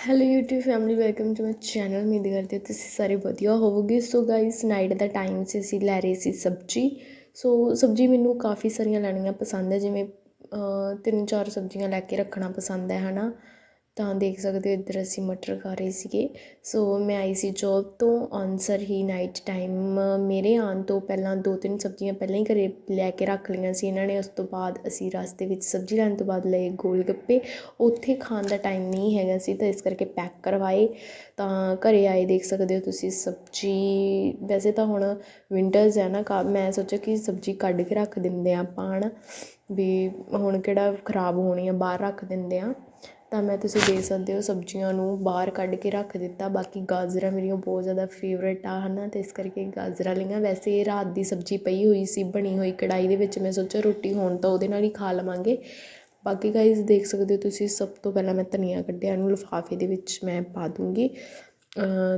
Hello YouTube family welcome to my channel ਉਮੀਦ ਕਰਦੀ ਹਾਂ ਤੁਸੀਂ ਸਾਰੇ ਵਧੀਆ ਹੋਵੋਗੇ ਸੋ ਗਾਇਸ ਨਾਈਟ ਦਾ ਟਾਈਮ ਸੀ ਅਸੀਂ ਲੈ ਰਹੇ ਸੀ ਸਬਜ਼ੀ ਸੋ ਸਬਜ਼ੀ ਮੈਨੂੰ ਕਾਫੀ ਸਾਰੀਆਂ ਲੈਣੀਆਂ ਪਸੰਦ ਹੈ ਜਿਵੇਂ ਤਿੰਨ ਚਾਰ ਸਬਜ਼ੀਆਂ ਲੈ ਕੇ ਰੱਖਣਾ ਪਸੰਦ ਹੈ ਹੈ ਨਾ ਤਾਂ ਦੇਖ ਸਕਦੇ ਹੋ ਇੱਧਰ ਅਸੀਂ ਮਟਰ ਖਾ ਰਹੇ ਸੀਗੇ। ਸੋ ਮੈਂ ਆਈ ਸੀ ਜੋਬ ਤੋਂ। ਆਨਸਰ ਹੀ ਨਾਈਟ ਟਾਈਮ ਮੇਰੇ ਆਉਣ ਤੋਂ ਪਹਿਲਾਂ ਦੋ ਤਿੰਨ ਸਬਜ਼ੀਆਂ ਪਹਿਲਾਂ ਹੀ ਘਰੇ ਲੈ ਕੇ ਰੱਖ ਲਈਆਂ ਸੀ ਇਹਨਾਂ ਨੇ। ਉਸ ਤੋਂ ਬਾਅਦ ਅਸੀਂ ਰਸਤੇ ਵਿੱਚ ਸਬਜ਼ੀ ਲੈਣ ਤੋਂ ਬਾਅਦ ਲਏ ਗੋਲ ਗੱਪੇ ਉੱਥੇ ਖਾਣ ਦਾ ਟਾਈਮ ਨਹੀਂ ਹੈਗਾ ਸੀ ਤਾਂ ਇਸ ਕਰਕੇ ਪੈਕ ਕਰਵਾਏ। ਤਾਂ ਘਰੇ ਆਏ ਦੇਖ ਸਕਦੇ ਹੋ ਤੁਸੀਂ ਸਬਜ਼ੀ। ਵੈਸੇ ਤਾਂ ਹੁਣ ਵਿੰਟਰਸ ਹੈ ਨਾ, ਕਾ ਮੈਂ ਸੋਚਿਆ ਕਿ ਸਬਜ਼ੀ ਕੱਢ ਕੇ ਰੱਖ ਦਿੰਦੇ ਆ ਆਪਾਂ ਹੈ ਵੀ ਹੁਣ ਕਿਹੜਾ ਖਰਾਬ ਹੋਣੀ ਆ, ਬਾਹਰ ਰੱਖ ਦਿੰਦੇ ਆ ਤਾਂ ਮੈਂ ਤੁਸੀਂ ਦੇਖ ਸਕਦੇ ਹੋ ਸਬਜ਼ੀਆਂ ਨੂੰ ਬਾਹਰ ਕੱਢ ਕੇ ਰੱਖ ਦਿੱਤਾ। ਬਾਕੀ ਗਾਜਰਾਂ ਮੇਰੀਆਂ ਬਹੁਤ ਜ਼ਿਆਦਾ ਫੇਵਰੇਟ ਆ ਹੈ ਨਾ ਅਤੇ ਇਸ ਕਰਕੇ ਗਾਜਰਾਂ ਲਈਆਂ ਵੈਸੇ ਇਹ ਰਾਤ ਦੀ ਸਬਜ਼ੀ ਪਈ ਹੋਈ ਸੀ, ਬਣੀ ਹੋਈ ਕੜਾਹੀ ਦੇ ਵਿੱਚ। ਮੈਂ ਸੋਚਿਆ ਰੋਟੀ ਹੋਣ ਤਾਂ ਉਹਦੇ ਨਾਲ ਹੀ ਖਾ ਲਵਾਂਗੇ। ਬਾਕੀ ਗਾਈਜ਼ ਦੇਖ ਸਕਦੇ ਹੋ ਤੁਸੀਂ, ਸਭ ਤੋਂ ਪਹਿਲਾਂ ਮੈਂ ਧਨੀਆ ਕੱਢਿਆ ਇਹਨੂੰ ਲਿਫਾਫੇ ਦੇ ਵਿੱਚ ਮੈਂ ਪਾ ਦੂੰਗੀ।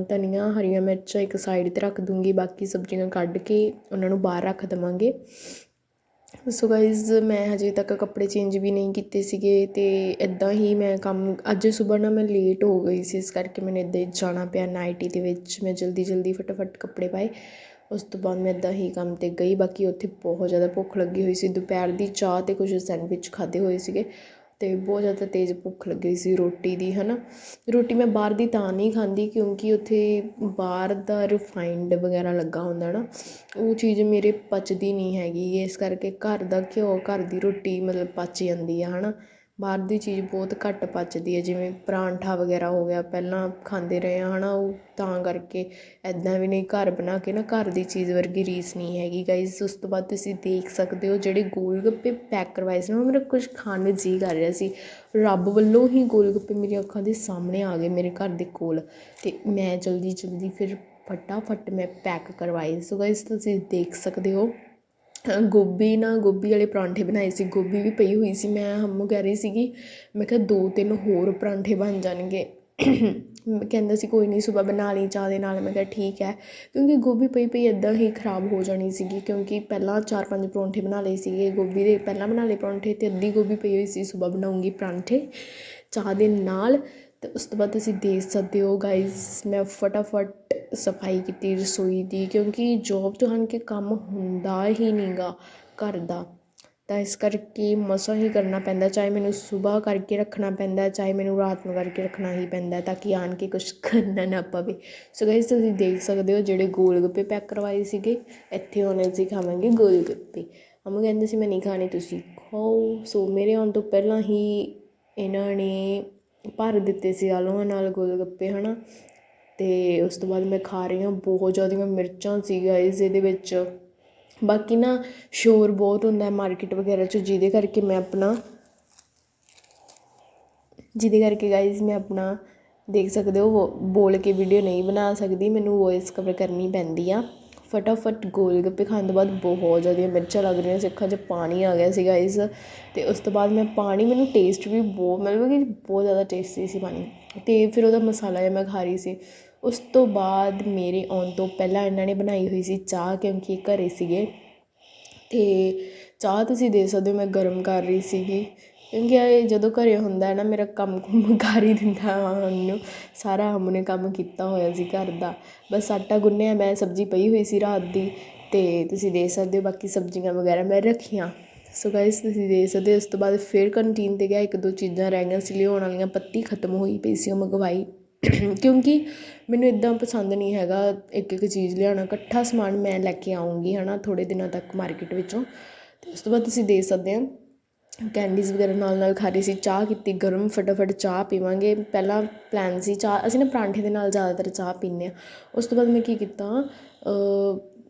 ਧਨੀਆ, ਹਰੀਆਂ ਮਿਰਚਾਂ ਇੱਕ ਸਾਈਡ 'ਤੇ ਰੱਖ ਦੂੰਗੀ। ਬਾਕੀ ਸਬਜ਼ੀਆਂ ਕੱਢ ਕੇ ਉਹਨਾਂ ਨੂੰ ਬਾਹਰ ਰੱਖ ਦੇਵਾਂਗੇ। ਸੋ ਗਾਇਜ਼ ਮੈਂ ਹਜੇ ਤੱਕ ਕੱਪੜੇ ਚੇਂਜ ਵੀ ਨਹੀਂ ਕੀਤੇ ਸੀਗੇ ਅਤੇ ਇੱਦਾਂ ਹੀ ਮੈਂ ਕੰਮ, ਅੱਜ ਸਵੇਰ ਨਾ ਮੈਂ ਲੇਟ ਹੋ ਗਈ ਸੀ, ਇਸ ਕਰਕੇ ਮੈਨੂੰ ਇੱਦਾਂ ਹੀ ਜਾਣਾ ਪਿਆ ਨਾਈਟੀ ਦੇ ਵਿੱਚ। ਮੈਂ ਜਲਦੀ ਜਲਦੀ ਫਟਾਫਟ ਕੱਪੜੇ ਪਾਏ, ਉਸ ਤੋਂ ਬਾਅਦ ਮੈਂ ਇੱਦਾਂ ਹੀ ਕੰਮ 'ਤੇ ਗਈ। ਬਾਕੀ ਉੱਥੇ ਬਹੁਤ ਜ਼ਿਆਦਾ ਭੁੱਖ ਲੱਗੀ ਹੋਈ ਸੀ, ਦੁਪਹਿਰ ਦੀ ਚਾਹ ਅਤੇ ਕੁਝ ਸੈਂਡਵਿਚ ਖਾਧੇ ਹੋਏ ਸੀਗੇ। ਅਤੇ ਬਹੁਤ ਜ਼ਿਆਦਾ ਤੇਜ਼ ਭੁੱਖ ਲੱਗੀ ਸੀ ਰੋਟੀ ਦੀ ਹੈ ਨਾ ਰੋਟੀ ਮੈਂ ਬਾਹਰ ਦੀ ਤਾਂ ਨਹੀਂ ਖਾਂਦੀ ਕਿਉਂਕਿ ਉੱਥੇ ਬਾਹਰ ਦਾ ਰਿਫਾਈਨਡ ਵਗੈਰਾ ਲੱਗਾ ਹੁੰਦਾ ਨਾ, ਉਹ ਚੀਜ਼ ਮੇਰੇ ਪਚਦੀ ਨਹੀਂ ਹੈਗੀ। ਇਸ ਕਰਕੇ ਘਰ ਦਾ ਘਿਓ, ਘਰ ਦੀ ਰੋਟੀ ਮਤਲਬ ਪਚ ਜਾਂਦੀ ਆ ਹੈ ਨਾ ਬਾਹਰ ਦੀ ਚੀਜ਼ ਬਹੁਤ ਘੱਟ ਪਚਦੀ ਹੈ, ਜਿਵੇਂ ਪਰਾਂਠਾ ਵਗੈਰਾ ਹੋ ਗਿਆ, ਪਹਿਲਾਂ ਖਾਂਦੇ ਰਹੇ ਹਾਂ ਹੈ ਨਾ ਉਹ ਤਾਂ ਕਰਕੇ ਇੱਦਾਂ ਵੀ ਨਹੀਂ, ਘਰ ਬਣਾ ਕੇ ਨਾ, ਘਰ ਦੀ ਚੀਜ਼ ਵਰਗੀ ਰੀਸ ਨਹੀਂ ਹੈਗੀ ਗਾਈਜ਼ ਉਸ ਤੋਂ ਬਾਅਦ ਤੁਸੀਂ ਦੇਖ ਸਕਦੇ ਹੋ, ਜਿਹੜੇ ਗੋਲ ਗੱਪੇ ਪੈਕ ਕਰਵਾਏ ਸੀ ਨਾ ਮੇਰਾ ਕੁਛ ਖਾਣ ਨੂੰ ਜੀ ਕਰ ਰਿਹਾ ਸੀ। ਰੱਬ ਵੱਲੋਂ ਹੀ ਗੋਲ ਗੱਪੇ ਮੇਰੀਆਂ ਅੱਖਾਂ ਦੇ ਸਾਹਮਣੇ ਆ ਗਏ ਮੇਰੇ ਘਰ ਦੇ ਕੋਲ ਅਤੇ ਮੈਂ ਜਲਦੀ ਜਲਦੀ ਫਿਰ ਫਟਾਫਟ ਮੈਂ ਪੈਕ ਕਰਵਾਏ। ਸੋ ਗਾਈਜ਼ ਤੁਸੀਂ ਦੇਖ ਸਕਦੇ ਹੋ। ਗੋਭੀ ਨਾ, ਗੋਭੀ ਵਾਲੇ ਪਰਾਂਠੇ ਬਣਾਏ ਸੀ। ਗੋਭੀ ਵੀ ਪਈ ਹੋਈ ਸੀ। ਮੈਂ ਹੰਮੂ ਕਹਿ ਰਹੀ ਸੀਗੀ, ਮੈਂ ਕਿਹਾ ਦੋ ਤਿੰਨ ਹੋਰ ਪਰਾਂਠੇ ਬਣ ਜਾਣਗੇ। ਕਹਿੰਦਾ ਸੀ, ਕੋਈ ਨਹੀਂ ਸਵੇਰ ਬਣਾ ਲਈ ਚਾਹ ਦੇ ਨਾਲ। ਮੈਂ ਕਿਹਾ ਠੀਕ ਹੈ। ਕਿਉਂਕਿ ਗੋਭੀ ਪਈ ਪਈ ਇੱਦਾਂ ਹੀ ਖਰਾਬ ਹੋ ਜਾਣੀ ਸੀਗੀ। ਕਿਉਂਕਿ ਪਹਿਲਾਂ ਚਾਰ ਪੰਜ ਪਰੌਂਠੇ ਬਣਾ ਲਏ ਸੀਗੇ। ਗੋਭੀ ਦੇ ਪਹਿਲਾਂ ਬਣਾ ਲਏ ਪਰੌਂਠੇ ਅਤੇ ਅੱਧੀ ਗੋਭੀ ਪਈ ਹੋਈ ਸੀ। ਸਵੇਰ ਬਣਾਉਂਗੀ ਪਰਾਂਠੇ ਚਾਹ ਦੇ ਨਾਲ ਅਤੇ ਉਸ ਤੋਂ ਬਾਅਦ ਤੁਸੀਂ ਦੇਖ ਸਕਦੇ ਹੋ ਗਾਈਜ਼ ਮੈਂ ਫਟਾਫਟ ਸਫ਼ਾਈ ਕੀਤੀ ਰਸੋਈ ਦੀ, ਕਿਉਂਕਿ ਜੋਬ ਤੋਂ ਆਣ ਕੇ ਕੰਮ ਹੁੰਦਾ ਹੀ ਨਹੀਂ ਗਾ ਘਰ ਦਾ। ਤਾਂ ਇਸ ਕਰਕੇ ਮਸਾਂ ਹੀ ਕਰਨਾ ਪੈਂਦਾ, ਚਾਹੇ ਮੈਨੂੰ ਸਵੇਰ ਕਰਕੇ ਰੱਖਣਾ ਪੈਂਦਾ, ਚਾਹੇ ਮੈਨੂੰ ਰਾਤ ਨੂੰ ਕਰਕੇ ਰੱਖਣਾ ਹੀ ਪੈਂਦਾ, ਤਾਂ ਕਿ ਆਣ ਕੇ ਕੁਛ ਕਰਨਾ ਨਾ ਪਵੇ। ਸੋ ਗਾਇਸ ਤੁਸੀਂ ਦੇਖ ਸਕਦੇ ਹੋ ਜਿਹੜੇ ਗੋਲ ਗੱਪੇ ਪੈਕ ਕਰਵਾਏ ਸੀਗੇ, ਇੱਥੇ ਹੁਣ ਅਸੀਂ ਖਾਵਾਂਗੇ ਗੋਲ ਗੱਪੇ ਅਮੂ ਕਹਿੰਦੇ ਸੀ, ਮੈਂ ਨਹੀਂ ਖਾਣੇ, ਤੁਸੀਂ ਖਾਓ। ਸੋ ਮੇਰੇ ਆਉਣ ਤੋਂ ਪਹਿਲਾਂ ਹੀ ਇਹਨਾਂ ਨੇ ਭਰ ਦਿੱਤੇ ਸੀ ਆਲੂਆਂ ਨਾਲ ਗੋਲ ਗੱਪੇ ਹਨਾ? ਅਤੇ ਉਸ ਤੋਂ ਬਾਅਦ ਮੈਂ ਖਾ ਰਹੀ ਹਾਂ, ਬਹੁਤ ਜ਼ਿਆਦੀਆਂ ਮਿਰਚਾਂ ਸੀ ਗਾਈਜ਼ ਇਹਦੇ ਵਿੱਚ। ਬਾਕੀ ਨਾ ਸ਼ੋਰ ਬਹੁਤ ਹੁੰਦਾ ਮਾਰਕੀਟ ਵਗੈਰਾ 'ਚ, ਜਿਹਦੇ ਕਰਕੇ ਮੈਂ ਆਪਣਾ ਜਿਹਦੇ ਕਰਕੇ ਗਾਈਜ਼ ਮੈਂ ਆਪਣਾ ਦੇਖ ਸਕਦੇ ਹੋ, ਵੋ- ਬੋਲ ਕੇ ਵੀਡੀਓ ਨਹੀਂ ਬਣਾ ਸਕਦੀ, ਮੈਨੂੰ ਵੋਇਸ ਕਵਰ ਕਰਨੀ ਪੈਂਦੀ ਆ। ਫਟਾਫਟ ਗੋਲ ਗੱਪੇ ਖਾਣ ਤੋਂ ਬਾਅਦ ਬਹੁਤ ਜ਼ਿਆਦਾ ਮਿਰਚਾਂ ਲੱਗ ਰਹੀਆਂ ਸੀ ਅੱਖਾਂ 'ਚ ਪਾਣੀ ਆ ਗਿਆ ਸੀ ਗਾਇਜ਼ ਅਤੇ ਉਸ ਤੋਂ ਬਾਅਦ ਮੈਂ ਪਾਣੀ ਮੈਨੂੰ ਟੇਸਟ ਵੀ ਬਹੁਤ ਮਤਲਬ ਕਿ ਬਹੁਤ ਜ਼ਿਆਦਾ ਟੇਸਟੀ ਸੀ ਪਾਣੀ ਅਤੇ ਫਿਰ ਉਹਦਾ ਮਸਾਲਾ ਜਿਹਾ ਮੈਂ ਖਾ ਰਹੀ ਸੀ ਉਸ ਤੋਂ ਬਾਅਦ ਮੇਰੇ ਆਉਣ ਤੋਂ ਪਹਿਲਾਂ ਇਹਨਾਂ ਨੇ ਬਣਾਈ ਹੋਈ ਸੀ ਚਾਹ ਕਿਉਂਕਿ ਇਹ ਘਰੇ ਸੀਗੇ ਅਤੇ ਚਾਹ ਤੁਸੀਂ ਦੇ ਸਕਦੇ ਹੋ ਮੈਂ ਗਰਮ ਕਰ ਰਹੀ ਸੀਗੀ ਕਿਉਂਕਿ ਇਹ ਜਦੋਂ ਘਰੇ ਹੁੰਦਾ ਹੈ ਨਾ, ਮੇਰਾ ਕੰਮ ਕੁੰਮ ਕਰ ਹੀ ਦਿੰਦਾ ਮੈਨੂੰ ਸਾਰਾ ਹਮ ਨੇ ਕੰਮ ਕੀਤਾ ਹੋਇਆ ਸੀ ਘਰ ਦਾ। ਬਸ ਆਟਾ ਗੁੰਨਿਆ, ਮੈਂ ਸਬਜ਼ੀ ਪਈ ਹੋਈ ਸੀ ਰਾਤ ਦੀ ਅਤੇ ਤੁਸੀਂ ਦੇਖ ਸਕਦੇ ਹੋ ਬਾਕੀ ਸਬਜ਼ੀਆਂ ਵਗੈਰਾ ਮੈਂ ਰੱਖੀਆਂ। ਸੋ ਗਾਇਸ ਤੁਸੀਂ ਦੇਖ ਸਕਦੇ ਹੋ, ਉਸ ਤੋਂ ਬਾਅਦ ਫਿਰ ਕੰਟੀਨ 'ਤੇ ਗਿਆ ਇੱਕ ਦੋ ਚੀਜ਼ਾਂ ਰਹਿ ਗਈਆਂ ਸੀ, ਲਿਆਉਣ ਵਾਲੀਆਂ, ਪੱਤੀ ਖਤਮ ਹੋਈ ਪਈ ਸੀ ਉਹ ਮੰਗਵਾਈ। ਕਿਉਂਕਿ ਮੈਨੂੰ ਇਦਾਂ ਪਸੰਦ ਨਹੀਂ ਹੈਗਾ ਇੱਕ ਇੱਕ ਚੀਜ਼ ਲਿਆਉਣਾ। ਇਕੱਠਾ ਸਮਾਨ ਮੈਂ ਲੈ ਕੇ ਆਉਂਗੀ ਹੈ ਨਾ ਥੋੜ੍ਹੇ ਦਿਨਾਂ ਤੱਕ ਮਾਰਕੀਟ ਵਿੱਚੋਂ। ਅਤੇ ਉਸ ਤੋਂ ਬਾਅਦ ਤੁਸੀਂ ਦੇਖ ਸਕਦੇ ਹੋ ਕੈਂਡੀਜ਼ ਵਗੈਰਾ ਨਾਲ ਨਾਲ ਖਾ ਰਹੀ ਸੀ, ਚਾਹ ਕੀਤੀ, ਗਰਮ ਫਟਾਫਟ ਚਾਹ ਪੀਵਾਂਗੇ। ਪਹਿਲਾਂ ਪਲੈਨ ਸੀ ਚਾਹ, ਅਸੀਂ ਨਾ ਪਰਾਂਠੇ ਦੇ ਨਾਲ ਜ਼ਿਆਦਾਤਰ ਚਾਹ ਪੀਂਦੇ ਹਾਂ। ਉਸ ਤੋਂ ਬਾਅਦ ਮੈਂ ਕੀ ਕੀਤਾ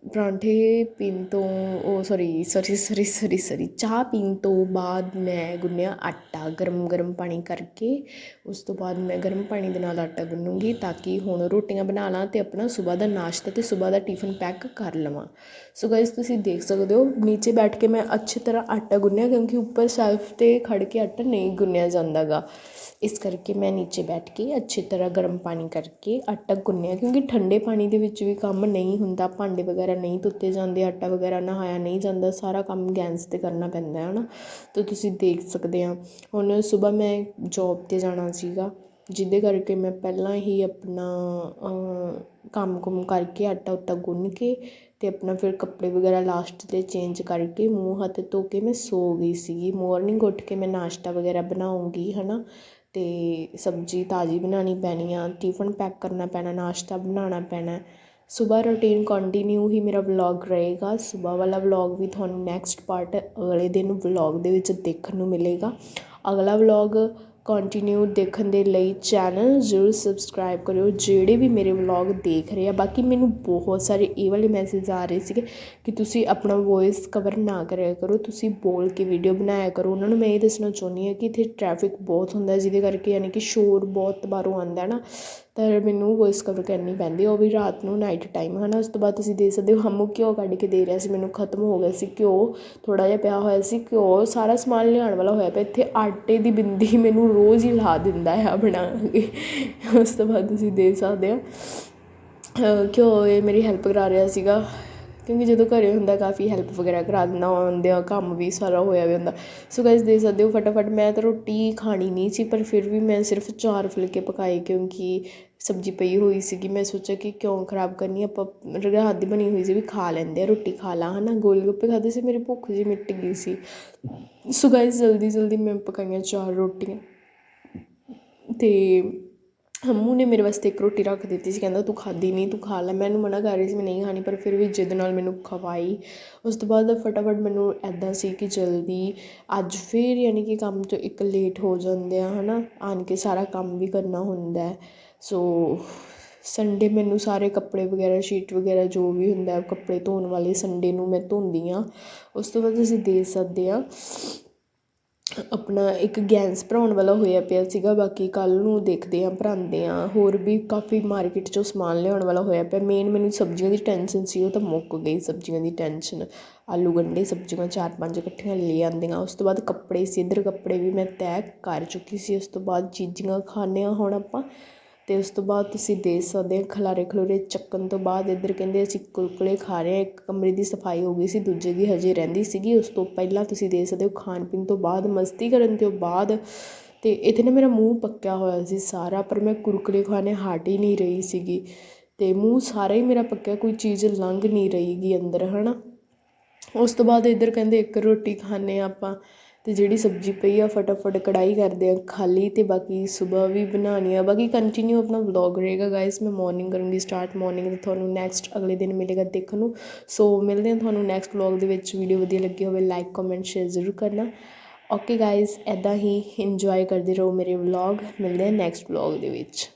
ਪਰਾਂਠੇ ਪੀਣ ਤੋਂ, ਉਹ sorry sorry sorry sorry sorry ਚਾਹ ਪੀਣ ਤੋਂ ਬਾਅਦ ਮੈਂ ਗੁੰਨਿਆ ਆਟਾ ਗਰਮ ਗਰਮ ਪਾਣੀ ਕਰਕੇ। ਉਸ ਤੋਂ ਬਾਅਦ ਮੈਂ ਗਰਮ ਪਾਣੀ ਦੇ ਨਾਲ ਆਟਾ ਗੁੰਨੂੰਗੀ ਤਾਂ ਕਿ ਹੁਣ ਰੋਟੀਆਂ ਬਣਾ ਲਾਂ ਅਤੇ ਆਪਣਾ ਸਵੇਰ ਦਾ ਨਾਸ਼ਤਾ ਅਤੇ ਸਵੇਰ ਦਾ ਟਿਫਨ ਪੈਕ ਕਰ ਲਵਾਂ। ਸੋ ਗਾਇਸ ਤੁਸੀਂ ਦੇਖ ਸਕਦੇ ਹੋ, ਨੀਚੇ ਬੈਠ ਕੇ ਮੈਂ ਅੱਛੀ ਤਰ੍ਹਾਂ ਆਟਾ ਗੁੰਨਿਆ ਕਿਉਂਕਿ ਉੱਪਰ ਸੈਲਫ 'ਤੇ ਖੜ ਕੇ ਆਟਾ ਨਹੀਂ ਗੁੰਨਿਆ ਜਾਂਦਾ ਗਾ ਇਸ ਕਰਕੇ ਮੈਂ ਨੀਚੇ ਬੈਠ ਕੇ ਅੱਛੀ ਤਰ੍ਹਾਂ ਗਰਮ ਪਾਣੀ ਕਰਕੇ ਆਟਾ ਗੁੰਨਿਆ ਕਿਉਂਕਿ ਠੰਡੇ ਪਾਣੀ ਦੇ ਵਿੱਚ ਵੀ ਕੰਮ ਨਹੀਂ ਹੁੰਦਾ, ਭਾਂਡੇ ਵਗੈਰਾ ਨਹੀਂ ਧੋਤੇ ਜਾਂਦੇ, ਆਟਾ ਵਗੈਰਾ ਨਹਾਇਆ ਨਹੀਂ ਜਾਂਦਾ, ਸਾਰਾ ਕੰਮ ਗੈਸ 'ਤੇ ਕਰਨਾ ਪੈਂਦਾ ਹੈ ਨਾ ਤਾਂ ਤੁਸੀਂ ਦੇਖ ਸਕਦੇ ਹਾਂ। ਹੁਣ ਸਵੇਰ ਮੈਂ ਜੋਬ 'ਤੇ ਜਾਣਾ ਸੀਗਾ, ਜਿਹਦੇ ਕਰਕੇ ਮੈਂ ਪਹਿਲਾਂ ਹੀ ਆਪਣਾ ਕੰਮ ਕੁੰਮ ਕਰਕੇ ਆਟਾ ਉਟਾ ਗੁੰਨ ਕੇ ਅਤੇ ਆਪਣਾ ਫਿਰ ਕੱਪੜੇ ਵਗੈਰਾ ਲਾਸਟ 'ਤੇ ਚੇਂਜ ਕਰਕੇ ਮੂੰਹ ਹੱਥ ਧੋ ਕੇ ਮੈਂ ਸੋ ਗਈ ਸੀਗੀ। ਮੋਰਨਿੰਗ ਉੱਠ ਕੇ ਮੈਂ ਨਾਸ਼ਤਾ ਵਗੈਰਾ ਬਣਾਉਂਗੀ ਹੈ ਨਾ ਅਤੇ ਸਬਜ਼ੀ ਤਾਜ਼ੀ ਬਣਾਉਣੀ ਪੈਣੀ ਆ ਟਿਫਨ ਪੈਕ ਕਰਨਾ ਪੈਣਾ, ਨਾਸ਼ਤਾ ਬਣਾਉਣਾ ਪੈਣਾ। ਸੁਬਾਹ ਰੂਟੀਨ ਕੰਟੀਨਿਊ ਹੀ ਮੇਰਾ ਵਲੋਗ ਰਹੇਗਾ। ਸੁਬਾਹ ਵਾਲਾ ਵਲੋਗ ਵੀ ਤੁਹਾਨੂੰ ਨੈਕਸਟ ਪਾਰਟ ਅਗਲੇ ਦਿਨ ਵਲੋਗ ਦੇ ਵਿੱਚ ਦੇਖਣ ਨੂੰ ਮਿਲੇਗਾ। ਅਗਲਾ ਵਲੋਗ ਕੰਟੀਨਿਊ ਦੇਖਣ ਦੇ ਲਈ ਚੈਨਲ ਜ਼ਰੂਰ ਸਬਸਕ੍ਰਾਈਬ ਕਰਿਓ, ਜਿਹੜੇ ਵੀ ਮੇਰੇ ਵਲੌਗ ਦੇਖ ਰਹੇ ਆ। ਬਾਕੀ ਮੈਨੂੰ ਬਹੁਤ ਸਾਰੇ ਇਹ ਵਾਲੇ ਮੈਸੇਜ ਆ ਰਹੇ ਸੀਗੇ ਕਿ ਤੁਸੀਂ ਆਪਣਾ ਵੌਇਸ ਕਵਰ ਨਾ ਕਰਿਆ ਕਰੋ, ਤੁਸੀਂ ਬੋਲ ਕੇ ਵੀਡੀਓ ਬਣਾਇਆ ਕਰੋ। ਉਹਨਾਂ ਨੂੰ ਮੈਂ ਇਹ ਦੱਸਣਾ ਚਾਹੁੰਦੀ ਹਾਂ ਕਿ ਇੱਥੇ ਟ੍ਰੈਫਿਕ ਬਹੁਤ ਹੁੰਦਾ, ਜਿਹਦੇ ਕਰਕੇ ਯਾਨੀ ਕਿ ਸ਼ੋਰ ਬਹੁਤ ਬਾਹਰੋਂ ਆਉਂਦਾ ਨਾ। ਤਾਂ ਮੈਨੂੰ ਵੌਇਸ ਕਵਰ ਕਰਨੀ ਪੈਂਦੀ ਉਹ ਵੀ ਰਾਤ ਨੂੰ ਨਾਈਟ ਟਾਈਮ ਹੈ ਨਾ ਉਸ ਤੋਂ ਬਾਅਦ ਤੁਸੀਂ ਦੇਖ ਸਕਦੇ ਹੋ, ਹਮੂ ਘਿਓ ਕੱਢ ਕੇ ਦੇ ਰਿਹਾ ਸੀ, ਮੈਨੂੰ ਖਤਮ ਹੋ ਗਿਆ ਸੀ ਘਿਓ, ਥੋੜ੍ਹਾ ਜਿਹਾ ਪਿਆ ਹੋਇਆ ਸੀ ਘਿਓ, ਸਾਰਾ ਸਮਾਨ ਲਿਆਉਣ ਵਾਲਾ ਹੋਇਆ ਪਿਆ, ਇੱਥੇ ਆਟੇ ਦੀ ਬਿੰਦੀ ਮੈਨੂੰ ਰੋਜ਼ ਹੀ ਲਾ ਦਿੰਦਾ ਆ ਬਣਾ ਕੇ ਉਸ ਤੋਂ ਬਾਅਦ ਤੁਸੀਂ ਦੇਖ ਸਕਦੇ ਹੋ। ਘਿਓ ਇਹ ਮੇਰੀ ਹੈਲਪ ਕਰਾ ਰਿਹਾ ਸੀਗਾ। ਕਿਉਂਕਿ ਜਦੋਂ ਘਰ ਹੁੰਦਾ ਕਾਫੀ ਹੈਲਪ ਵਗੈਰਾ ਕਰਾ ਦਿੰਦਾ, ਆਉਂਦਿਆਂ ਕੰਮ ਵੀ ਸਾਰਾ ਹੋਇਆ ਵੀ ਹੁੰਦਾ। ਸੋ ਗਾਇਸ ਦੇਖ ਸਕਦੇ ਹੋ ਫਟਾਫਟ, ਮੈਂ ਤਾਂ ਰੋਟੀ ਖਾਣੀ ਨਹੀਂ ਸੀ, ਪਰ ਫਿਰ ਵੀ ਮੈਂ ਸਿਰਫ ਚਾਰ ਫੁਲਕੇ ਪਕਾਏ ਕਿਉਂਕਿ ਸਬਜ਼ੀ ਪਈ ਹੋਈ ਸੀਗੀ। ਮੈਂ ਸੋਚਿਆ ਕਿ ਕਿਉਂ ਖਰਾਬ ਕਰਨੀ ਆਪਾਂ ਰਾਤ ਦੀ ਬਣੀ ਹੋਈ ਸੀ ਵੀ ਖਾ ਲੈਂਦੇ ਆ, ਰੋਟੀ ਖਾ ਲਾ ਹੈ ਨਾ ਗੋਲ ਗੱਪੇ ਖਾਦੇ ਸੀ, ਮੇਰੀ ਭੁੱਖ ਜੀ ਮਿਟ ਗਈ ਸੀ। ਸੋ ਗਾਇਸ ਜਲਦੀ ਜਲਦੀ ਮੈਂ ਪਕਾਈਆਂ ਚਾਰ ਰੋਟੀਆਂ। ਅਤੇ ਹੰਮੂ ਨੇ ਮੇਰੇ ਵਾਸਤੇ ਇੱਕ ਰੋਟੀ ਰੱਖ ਦਿੱਤੀ ਸੀ, ਕਹਿੰਦਾ ਤੂੰ ਖਾਧੀ ਨਹੀਂ, ਤੂੰ ਖਾ ਲੈ। ਮੈਂ ਇਹਨੂੰ ਮਨਾ ਕਰ ਰਹੀ ਸੀ ਮੈਂ ਨਹੀਂ ਖਾਣੀ, ਪਰ ਫਿਰ ਵੀ ਜਿੱਦ ਨਾਲ ਮੈਨੂੰ ਖਵਾਈ। ਉਸ ਤੋਂ ਬਾਅਦ ਫਟਾਫਟ ਮੈਨੂੰ ਇੱਦਾਂ ਸੀ ਕਿ ਜਲਦੀ ਅੱਜ ਫਿਰ ਯਾਨੀ ਕਿ ਕੰਮ 'ਚੋਂ ਇੱਕ ਲੇਟ ਹੋ ਜਾਂਦੇ ਆ ਹੈ ਨਾ ਆਣ ਕੇ ਸਾਰਾ ਕੰਮ ਵੀ ਕਰਨਾ ਹੁੰਦਾ ਸੋ ਸੰਡੇ ਮੈਨੂੰ ਸਾਰੇ ਕੱਪੜੇ ਵਗੈਰਾ ਸ਼ੀਟ ਵਗੈਰਾ ਜੋ ਵੀ ਹੁੰਦਾ ਕੱਪੜੇ ਧੋਣ ਵਾਲੇ ਸੰਡੇ ਨੂੰ ਮੈਂ ਧੋਂਦੀ ਹਾਂ। ਉਸ ਤੋਂ ਬਾਅਦ ਅਸੀਂ ਦੇ ਸਕਦੇ ਹਾਂ। ਆਪਣਾ ਇੱਕ ਗੈਸ ਭਰਾਉਣ ਵਾਲਾ ਹੋਇਆ ਪਿਆ ਸੀਗਾ, ਬਾਕੀ ਕੱਲ੍ਹ ਨੂੰ ਦੇਖਦੇ ਹਾਂ, ਭਰਾਉਂਦੇ ਹਾਂ। ਹੋਰ ਵੀ ਕਾਫੀ ਮਾਰਕੀਟ 'ਚੋਂ ਸਮਾਨ ਲਿਆਉਣ ਵਾਲਾ ਹੋਇਆ ਪਿਆ। ਮੇਨ ਮੈਨੂੰ ਸਬਜ਼ੀਆਂ ਦੀ ਟੈਨਸ਼ਨ ਸੀ, ਉਹ ਤਾਂ ਮੁੱਕ ਗਈ ਸਬਜ਼ੀਆਂ ਦੀ ਟੈਨਸ਼ਨ ਆਲੂ ਗੰਢੇ ਸਬਜ਼ੀਆਂ ਚਾਰ ਪੰਜ ਇਕੱਠੀਆਂ ਲੈ ਆਉਂਦੀਆਂ। ਉਸ ਤੋਂ ਬਾਅਦ ਕੱਪੜੇ ਸੀ, ਇੱਧਰ ਕੱਪੜੇ ਵੀ ਮੈਂ ਤੈਅ ਕਰ ਚੁੱਕੀ ਸੀ। ਉਸ ਤੋਂ ਬਾਅਦ ਚੀਜ਼ੀਆਂ ਖਾਂਦੇ ਹਾਂ ਹੁਣ ਆਪਾਂ। ਅਤੇ ਉਸ ਤੋਂ ਬਾਅਦ ਤੁਸੀਂ ਦੇ ਸਕਦੇ ਹੋ ਖਲਾਰੇ ਖਲੂਰੇ ਚੱਕਣ ਤੋਂ ਬਾਅਦ ਇੱਧਰ ਕਹਿੰਦੇ ਅਸੀਂ ਕੁਲਕੁਲੇ ਖਾ ਰਹੇ ਹਾਂ, ਇੱਕ ਕਮਰੇ ਦੀ ਸਫ਼ਾਈ ਹੋ ਗਈ ਸੀ, ਦੂਜੇ ਦੀ ਹਜੇ ਰਹਿੰਦੀ ਸੀਗੀ, ਉਸ ਤੋਂ ਪਹਿਲਾਂ ਤੁਸੀਂ ਦੇ ਸਕਦੇ ਹੋ ਖਾਣ ਪੀਣ ਤੋਂ ਬਾਅਦ, ਮਸਤੀ ਕਰਨ ਤੋਂ ਬਾਅਦ। ਅਤੇ ਇੱਥੇ ਨਾ ਮੇਰਾ ਮੂੰਹ ਪੱਕਿਆ ਹੋਇਆ ਸੀ ਸਾਰਾ, ਪਰ ਮੈਂ ਕੁਰਕੁਰੇ ਖਾਣੇ ਹਟ ਹੀ ਨਹੀਂ ਰਹੀ ਸੀਗੀ। ਅਤੇ ਮੂੰਹ ਸਾਰਾ ਹੀ ਮੇਰਾ ਪੱਕਿਆ, ਕੋਈ ਚੀਜ਼ ਲੰਘ ਨਹੀਂ ਰਹੀ ਗੀ ਅੰਦਰ ਹੈ ਨਾ ਉਸ ਤੋਂ ਬਾਅਦ ਇੱਧਰ ਕਹਿੰਦੇ ਇੱਕ ਰੋਟੀ ਖਾਂਦੇ ਹਾਂ ਆਪਾਂ। ਅਤੇ ਜਿਹੜੀ ਸਬਜ਼ੀ ਪਈ ਆ, ਫਟਾਫਟ ਕੜਾਹੀ ਕਰਦੇ ਹਾਂ ਖਾਲੀ ਅਤੇ ਬਾਕੀ ਸੁਬਾਹ ਵੀ ਬਣਾਉਣੀ ਆ। ਬਾਕੀ ਕੰਟੀਨਿਊ ਆਪਣਾ ਵਲੋਗ ਰਹੇਗਾ ਗਾਇਸ ਮੈਂ ਮੋਰਨਿੰਗ ਕਰੂੰਗੀ ਸਟਾਰਟ ਮੋਰਨਿੰਗ ਦਾ ਤੁਹਾਨੂੰ ਨੈਕਸਟ ਅਗਲੇ ਦਿਨ ਮਿਲੇਗਾ ਦੇਖਣ ਨੂੰ। ਸੋ ਮਿਲਦੇ ਹਾਂ ਤੁਹਾਨੂੰ ਨੈਕਸਟ ਵਲੋਗ ਦੇ ਵਿੱਚ। ਵੀਡੀਓ ਵਧੀਆ ਲੱਗੀ ਹੋਵੇ ਲਾਈਕ ਕਮੈਂਟ ਸ਼ੇਅਰ ਜ਼ਰੂਰ ਕਰਨਾ। ਓਕੇ ਗਾਇਸ ਐਦਾਂ ਹੀ ਇੰਜੋਏ ਕਰਦੇ ਰਹੋ ਮੇਰੇ ਵਲੋਗ ਮਿਲਦੇ ਹਾਂ ਨੈਕਸਟ ਵਲੋਗ ਦੇ ਵਿੱਚ।